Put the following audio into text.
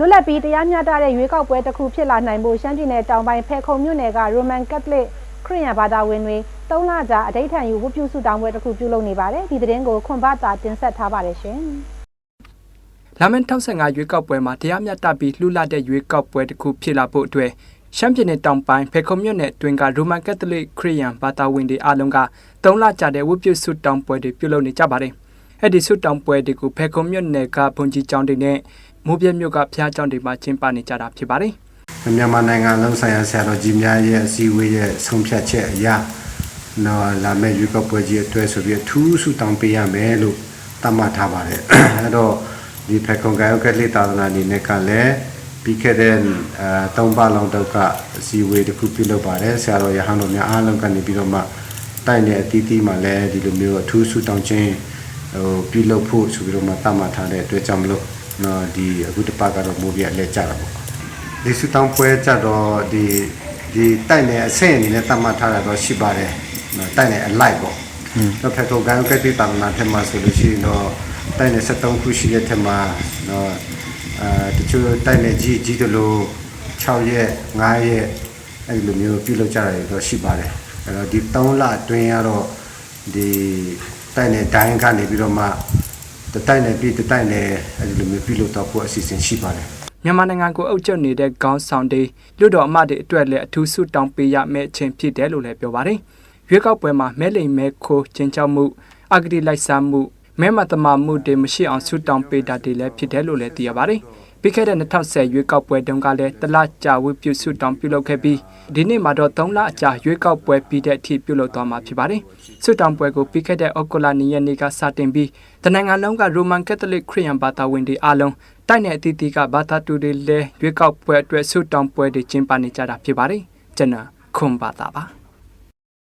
လွတ်လပ်ပြီးတရားမျှတတဲ့ရွေးကောက်ပွဲတစ်ခုဖြစ်လာနိုင်ဖို့ရှမ်းပြည်နယ်တောင်ပိုင်းဖဲခုံမြို့နယ်ကရိုမန်ကက်သလစ်ခရစ်ယာန်ဘာသာဝင်တွေ၃လကြာအဋိဌံယူဝတ်ပြုဆုတောင်းပွဲတစ်ခုပြုလုပ်နေပါတယ်ဒီသတင်းကိုခွန်ဘာသာတင်ဆက်ထားပါတယ်ရှင်လာမယ့်65ရွေးကောက်ပွဲမှာတရားမျှတပြီးလှူလာတဲ့ရွေးကောက်ပွဲတစ်ခုဖြစ်လာဖို့အတွက်ရှမ်းပြည်နယ်တောင်ပိုင်းဖေခုံမြို့နယ်အတွင်းကရိုမန်ကက်သလစ်ခရစ်ယာန်ဘာသာဝင်တွေအားလုံးက၃လကြာတဲ့ဝတ်ပြုဆုတောင်းပွဲတွေပြုလုပ်နေကြပါတယ်။ အဲ့ဒီဆုတောင်းပွဲတွေကိုဖေခုံမြို့နယ်ကဘုံကြီးကျောင်းတွေနဲ့မိုးပြဲမြို့ကဖျားကျောင်းတွေမှာကျင်းပနေကြတာဖြစ်ပါတယ်။မြန်မာနိုင်ငံလုံးဆိုင်ရာဆရာတော်ကြီးများရဲ့အစည်းအဝေးရဲ့ဆုံးဖြတ်ချက်အရနော်လာမယ့်ရွေးကောက်ပွဲကြီးအတွက်ဆိုပြီးအထူးဆုတောင်းပေးရမယ်လို့သတ်မှတ်ထားပါတယ်အဲ့တော့ဒီဖက်ကွန်ဂိုင်ကလေးတာသနာအနေနဲ့ကလည်းပြီးခဲ့တဲ့အဲသုံးပတ်လောက်တော့ကအစည်းအဝေးတစ်ခုပြုလုပ်ပါတယ်ဆရာတော်ရဟန်းတော်များအားလုံးကနေပြီးတော့မှတိုက်နေအတီးတီးမှလည်းဒီလိုမျိုးအထူးဆုတောင်းခြင်း ဟိုပြုလုပ်ဖို့ဆိုပြီးတော့မှသတ်မှတ်ထားတဲ့အတွက်ကြောင့်မလို့နော်ဒီအခုတစ်ပတ်ကတော့မိုးပြက်လဲကြတာပေါ့ဒီစတောင်းပွဲကြတော့ဒီဒီတိုက်နေအဆင့်အနေနဲ့တတ်မှတ်ထားတာတော့ရှိပါတယ်နော်တိုက်နေအလိုက်ပေါ့တော့ဖက်တော့ဂိုင်းကတိတာနာထမဆိုလို့ရှိရင်တော့တိုက်နေ73ခုရှိတဲ့ထမနော်အာတချို့တိုက်နေကြီးကြီးတယ်လို့6ရက်9ရက်အဲ့ဒီလိုမျိုးပြုလုပ်ကြတာတွေတော့ရှိပါတယ်အဲ့တော့ဒီ3လအတွင်းကတော့ဒီ တိုက်နေတိုင်းကနေပြီးတော့မှတတိုက်နေပြီးတတိုက်နေအဲ့ဒီလိုမျိုးပြုလုပ်တော့ဖို့အစီအစဉ်ရှိပါတယ်မြန်မာနိုင်ငံကိုအုပ်ချုပ်နေတဲ့ခေါင်းဆောင်တွေလူတော်အမတွေအတွက်လည်းအထူးဆုတောင်းပေးရမယ့်အချိန်ဖြစ်တယ်လို့လည်းပြောပါတယ်။ရွေးကောက်ပွဲမှာမဲလိမ်မဲခိုးချင်းချောက်မှုအဂတိလိုက်စားမှုမဲမတမာမှုတွေမရှိအောင်ဆုတောင်းပေးတာတွေလည်းဖြစ်တယ်လို့လည်းသိရပါတယ်။ ပြီးခဲ့တဲ့2010ရွေးကောက်ပွဲတုန်းကလည်းတလကြာဝတ်ပြုဆုတောင်းပြုလုပ်ခဲ့ပြီးဒီနေ့မှာတော့3လအကြာရွေးကောက်ပွဲပြီးတဲ့အထိပြုလုပ်သွားမှာဖြစ်ပါတယ်။ဆုတောင်းပွဲကိုပြီးခဲ့တဲ့ဩဂုတ်လ2ရက်နေ့ကစတင်ပြီးတနင်္ဂနွေလုံးကရိုမန်ကက်သလစ်ခရစ်ယာန်ဘာသာဝင်တွေအားလုံးတိုက်နယ်အသီးသီးကဘာသာတူတွေလည်းရွေးကောက်ပွဲအတွက်ဆုတောင်းပွဲတွေကျင်းပနေကြတာဖြစ်ပါတယ်ကျွန်တော်ခွန်ဘာသာပါ